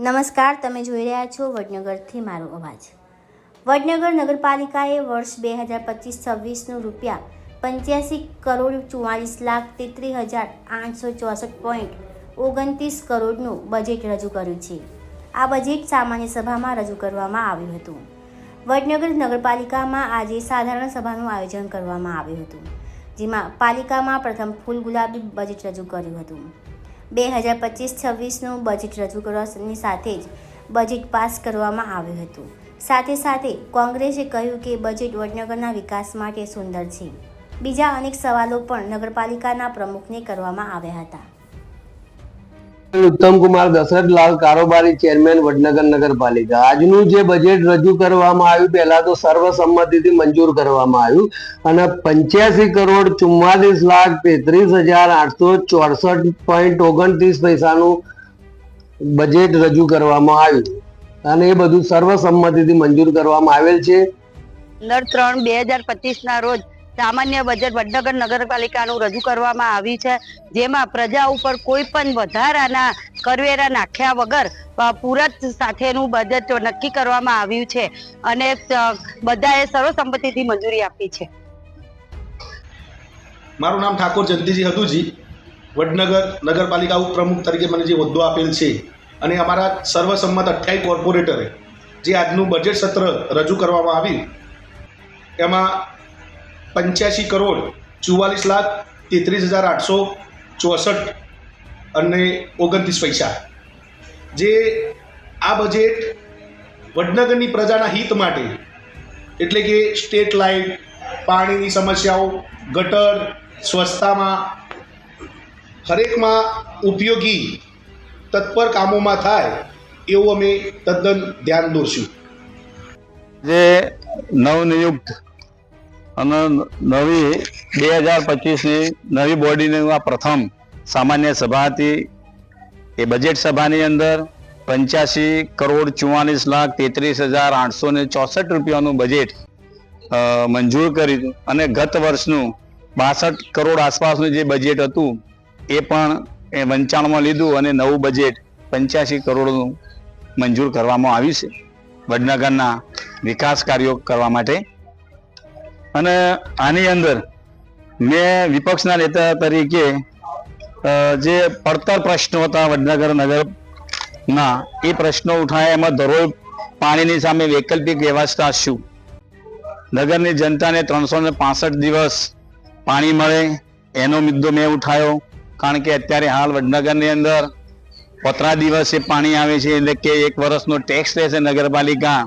નમસ્કાર, તમે જોઈ રહ્યા છો વડનગરથી મારો અવાજ. વડનગર નગરપાલિકાએ વર્ષ બે હજાર પચીસ છવ્વીસનું રૂપિયા પંચ્યાસી કરોડ ચુમ્માલીસ લાખ તેત્રીસ હજાર આઠસો ચોસઠ પોઈન્ટ ઓગણત્રીસ કરોડનું બજેટ રજૂ કર્યું છે. આ બજેટ સામાન્ય સભામાં રજૂ કરવામાં આવ્યું હતું. વડનગર નગરપાલિકામાં આજે સાધારણ સભાનું આયોજન કરવામાં આવ્યું હતું, જેમાં પાલિકામાં પ્રથમ ફૂલ ગુલાબી બજેટ રજૂ કર્યું હતું. બે હજાર પચીસ છવ્વીસનું બજેટ રજૂ કરવાની સાથે જ બજેટ પાસ કરવામાં આવ્યું હતું. સાથે સાથે કોંગ્રેસે કહ્યું કે બજેટ વડનગરના વિકાસ માટે સુંદર છે. બીજા અનેક સવાલો પણ નગરપાલિકાના પ્રમુખને કરવામાં આવ્યા હતા. ઉત્તમ કુમાર દશરથલાલ કારોબારી ચેરમેન વડનગર નગરપાલિકા. આજનું જે બજેટ રજૂ કરવામાં આવ્યું, પહેલા તો સર્વસંમતિથી મંજૂર કરવામાં આવ્યું અને પંચ્યાસી કરોડ ચુમ્માલીસ લાખ તેત્રીસ હજાર આઠસો ચોસઠ પોઈન્ટ ઓગણત્રીસ પૈસાનું બજેટ રજૂ કરવામાં આવ્યું. અને એ બધું સર્વસંમતિથી મંજૂર કરવામાં આવેલ છે. પંદર ત્રણ બે હજાર પચીસ ના રોજ સામાન્ય બજેટ વડનગર નગરપાલિકાનું રજૂ કરવામાં આવ્યું છે, જેમાં પ્રજા ઉપર કોઈ પણ વધારાના કરવેરા નાખ્યા વગર પૂરત સાથેનું બજેટ નક્કી કરવામાં આવ્યું છે અને બધાએ સર્વસંમતિથી મંજૂરી આપી છે. મારું નામ ઠાકોર જયંતિજી હતુંજી વડનગર નગરપાલિકા ઉપપ્રમુખ તરીકે મને જે હોદ્દો આપેલ છે અને અમારા સર્વસંમત અઠ્યાવીસ કોર્પોરેટરે જે આજનું બજેટ સત્ર રજૂ કરવામાં આવ્યું, એમાં પંચ્યાસી કરોડ ચુવાલીસ લાખ તેત્રીસ હજાર આઠસો ચોસઠ અને ઓગણત્રીસ પૈસા. જે આ બજેટ વડનગરની પ્રજાના હિત માટે, એટલે કે સ્ટેટ લાઇટ પાણીની સમસ્યાઓ, ગટર, સ્વચ્છતામાં હરેકમાં ઉપયોગી, તત્પર કામોમાં થાય, એવું અમે તદ્દન ધ્યાન દોરશું. જે નવનિયુક્ત અને નવી બે હજાર પચીસની નવી બોડીની આ પ્રથમ સામાન્ય સભા હતી. એ બજેટ સભાની અંદર પંચ્યાસી કરોડ ચુમ્માલીસ લાખ તેત્રીસ હજાર આઠસો ને ચોસઠ રૂપિયાનું બજેટ મંજૂર કર્યું. અને ગત વર્ષનું બાસઠ કરોડ આસપાસનું જે બજેટ હતું, એ પણ એ વંચાણમાં લીધું અને નવું બજેટ પંચ્યાસી કરોડનું મંજૂર કરવામાં આવ્યું છે. વડનગરના વિકાસ કાર્યો કરવા માટે અને આની અંદર મેં વિપક્ષના નેતા તરીકે જે પડતર પ્રશ્નો હતા વડનગર નગરના, એ પ્રશ્નો ઉઠાયા. એમાં દરરોજ પાણીની સામે વૈકલ્પિક વ્યવસ્થા શું? નગરની જનતાને ત્રણસો ને પાસઠ દિવસ પાણી મળે, એનો મુદ્દો મેં ઉઠાયો. કારણ કે અત્યારે હાલ વડનગરની અંદર પતરા દિવસે પાણી આવે છે. એટલે કે એક વર્ષનો ટેક્સ છે નગરપાલિકા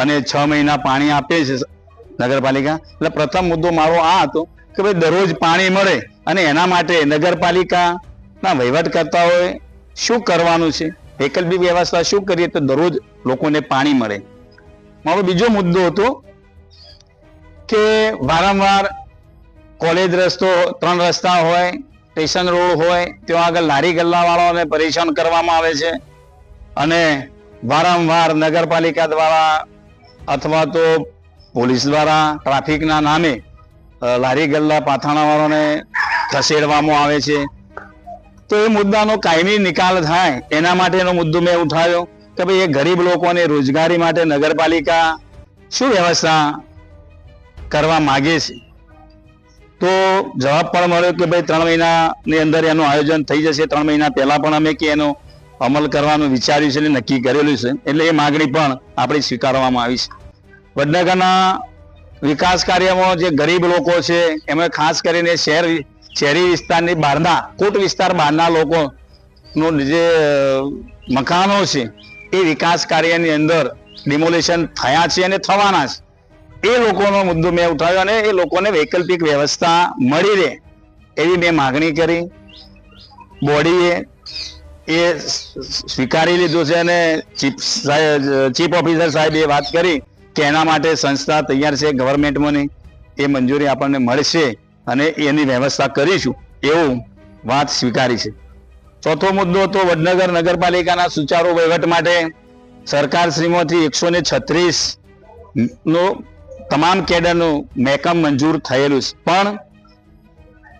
અને છ મહિના પાણી આપે છે. નગરપાલિકા. એટલે પ્રથમ મુદ્દો મારો આ હતો કે ભાઈ દરરોજ પાણી મળે અને એના માટે નગરપાલિકાના વહીવટકર્તાઓએ શું કરવાનું છે? વૈકલ્પિક વ્યવસ્થા શું કરીએ તો દરરોજ લોકોને પાણી મળે. મારો બીજો મુદ્દો હતો કે વારંવાર કોલેજ રસ્તો, ત્રણ રસ્તા હોય, સ્ટેશન રોડ હોય, ત્યાં આગળ લારી ગલ્લાવાળાઓને પરેશાન કરવામાં આવે છે. અને વારંવાર નગરપાલિકા દ્વારા અથવા તો પોલીસ દ્વારા ટ્રાફિકના નામે લારી ગલ્લા પાથાણાવાળાને ખસેડવામાં આવે છે. તો એ મુદ્દાનો કાયમી નિકાલ થાય, એના માટેનો મુદ્દો મેં ઉઠાવ્યો કે ભાઈ એ ગરીબ લોકોને રોજગારી માટે નગરપાલિકા શું વ્યવસ્થા કરવા માગે છે? તો જવાબ પણ મળ્યો કે ભાઈ ત્રણ મહિનાની અંદર એનું આયોજન થઈ જશે. ત્રણ મહિના પહેલા પણ અમે કે એનો અમલ કરવાનું વિચાર્યું છે અને નક્કી કરેલું છે. એટલે એ માગણી પણ આપણે સ્વીકારવામાં આવી છે. વડનગરના વિકાસ કાર્યમાં જે ગરીબ લોકો છે એમાં ખાસ કરીને શહેર શહેરી વિસ્તારની બહારના, કોટ વિસ્તાર બહારના લોકોનું જે મકાનો છે, એ વિકાસ કાર્યની અંદર ડિમોલેશન થયા છે અને થવાના છે. એ લોકોનો મુદ્દો મેં ઉઠાવ્યો અને એ લોકોને વૈકલ્પિક વ્યવસ્થા મળી રહે એવી મેં માગણી કરી. બોડીએ એ સ્વીકારી લીધું છે અને ચીફ ચીફ ઓફિસર સાહેબે વાત કરી. કે એના માટે સંસ્થા તૈયાર છે ગવર્મેન્ટમાંની એ મંજૂરી આપણને મળશે અને એની વ્યવસ્થા કરીશું એવું વાત સ્વીકારી છે. ચોથો મુદ્દો તો વડનગર નગરપાલિકાના સુચારુ વહીવટ માટે સરકાર શ્રીમાંથી એકસો ને છત્રીસનું તમામ કેડરનું મેકમ મંજૂર થયેલું છે. પણ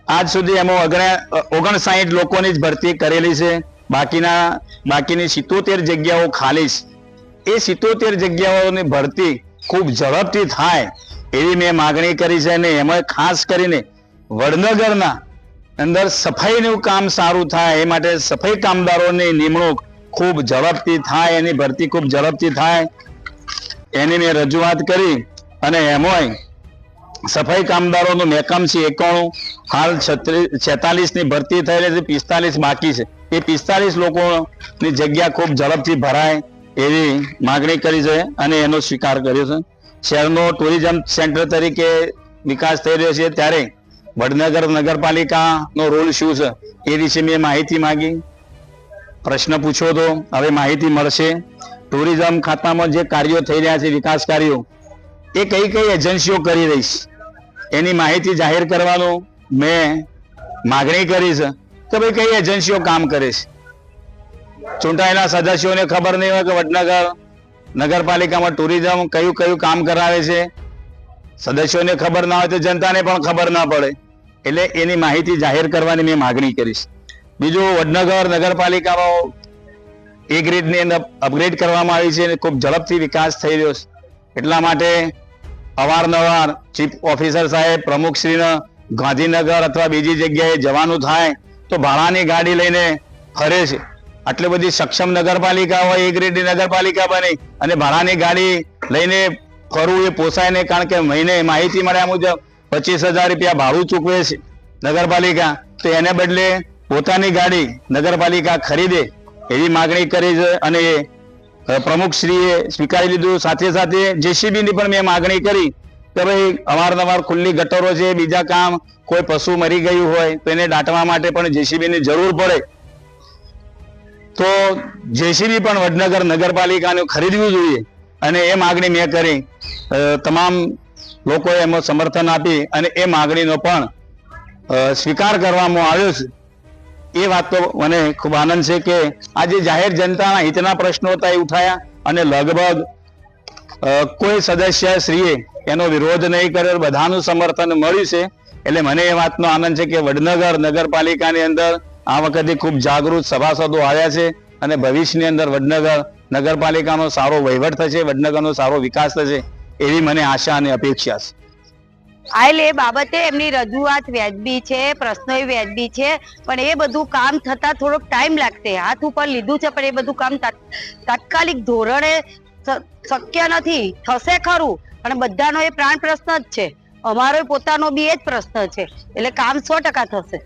આજ સુધી એમાં ઓગણ, ઓગણસાઠ લોકોની જ ભરતી કરેલી છે. બાકીના, બાકીની સિત્તોતેર જગ્યાઓ ખાલી છે. એ સિત્તોતેર જગ્યાઓની ભરતી ખૂબ ઝડપથી થાય એવી મેં માગણી કરી છે અને એમાં ખાસ કરીને વડનગરના અંદર સફાઈનું કામ સારું થાય એ માટે સફાઈ કામદારોની નિમણૂક ખૂબ ઝડપથી થાય, એની ભરતી ખૂબ ઝડપથી થાય. એની મેં રજૂઆત કરી અને એમાંય સફાઈ કામદારોનું મેકમ છે એકાણું, હાલ છત્રીસની ભરતી થયેલી છે, પિસ્તાલીસ બાકી છે. એ પિસ્તાલીસ લોકોની જગ્યા ખૂબ ઝડપથી ભરાય. એવી માગણી કરી છે અને એનો સ્વીકાર કર્યો છે. શહેરનો ટુરિઝમ સેન્ટર તરીકે વિકાસ થઈ રહ્યો છે ત્યારે વડનગર નગરપાલિકાનો રોલ શું છે એ વિશે મેં માહિતી માંગી. પ્રશ્ન પૂછ્યો હતો હવે માહિતી મળશે. ટુરિઝમ ખાતામાં જે કાર્યો થઈ રહ્યા છે, વિકાસ કાર્યો, એ કઈ કઈ એજન્સીઓ કરી રહી છે? એની માહિતી જાહેર કરવાનું મેં માગણી કરી છે કે ભાઈ કઈ એજન્સીઓ કામ કરે છે? ચૂંટાયેલા સદસ્યોને ખબર નહીં હોય કે વડનગર નગરપાલિકામાં ટુરિઝમ કયું કયું કામ કરાવે છે. સદસ્યોને ખબર ના હોય તો જનતાને પણ ખબર ના પડે. એટલે એની માહિતી જાહેર કરવાની મેં માગણી કરીશ બીજું, વડનગર નગરપાલિકામાં એ ગ્રીડની અંદર અપગ્રેડ કરવામાં આવી છે અને ખૂબ ઝડપથી વિકાસ થઈ રહ્યો છે. એટલા માટે અવારનવાર ચીફ ઓફિસર સાહેબ, પ્રમુખશ્રીને ગાંધીનગર અથવા બીજી જગ્યાએ જવાનું થાય તો ભાડાની ગાડી લઈને ફરે છે. આટલી બધી સક્ષમ નગરપાલિકા હોય એ ગ્રેડની નગરપાલિકા બની અને ભાડાની ગાડી લઈને ફરવું એ પોસાય નહીં કારણ કે મહિને માહિતી મળ્યા મુજબ પચીસ હજાર રૂપિયા ભાડું ચૂકવે છે નગરપાલિકા. તો એને બદલે પોતાની ગાડી નગરપાલિકા ખરીદે એવી માગણી કરી છે અને પ્રમુખશ્રીએ સ્વીકારી લીધું. સાથે સાથે જેસીબીની પણ મેં માગણી કરી કે ભાઈ અવારનવાર ખુલ્લી ગટરો છે, બીજા કામ કોઈ પશુ મરી ગયું હોય તો એને દાટવા માટે પણ જેસીબીની જરૂર પડે. તો જેસીબી પણ વડનગર નગરપાલિકાનું ખરીદવું જોઈએ અને એ માગણી મેં કરી. તમામ લોકોએ એમાં સમર્થન આપી અને એ માગણીનો પણ સ્વીકાર કરવામાં આવ્યો છે. એ વાત તો મને ખૂબ આનંદ છે કે આજે જાહેર જનતાના હિતના પ્રશ્નો હતા ઉઠાયા અને લગભગ કોઈ સદસ્ય શ્રીએ એનો વિરોધ નહીં કર્યો. બધાનું સમર્થન મળ્યું છે. એટલે મને એ વાતનો આનંદ છે કે વડનગર નગરપાલિકાની અંદર આ વખતે ખૂબ જાગૃત સભાસદો આવ્યા છે અને ભવિષ્યની અંદર વડનગર નગરપાલિકાનો સારો વહીવટ થશે, વડનગરનો સારો વિકાસ થશે એવી મને આશા અને અપેક્ષા છે. આયલ એ બાબતે એમની રજૂઆત વ્યાજબી છે, પ્રશ્નો વ્યાજબી છે, પણ એ બધું કામ થતાં થોડોક ટાઈમ લાગશે. હાથ ઉપર લીધું છે, પણ એ બધું કામ તાત્કાલિક ધોરણે શક્ય નથી. થશે ખરું, પણ બધાનો એ પ્રાણ પ્રશ્ન જ છે. અમારો પોતાનો બી એ જ પ્રશ્ન છે. એટલે કામ સો ટકા થશે.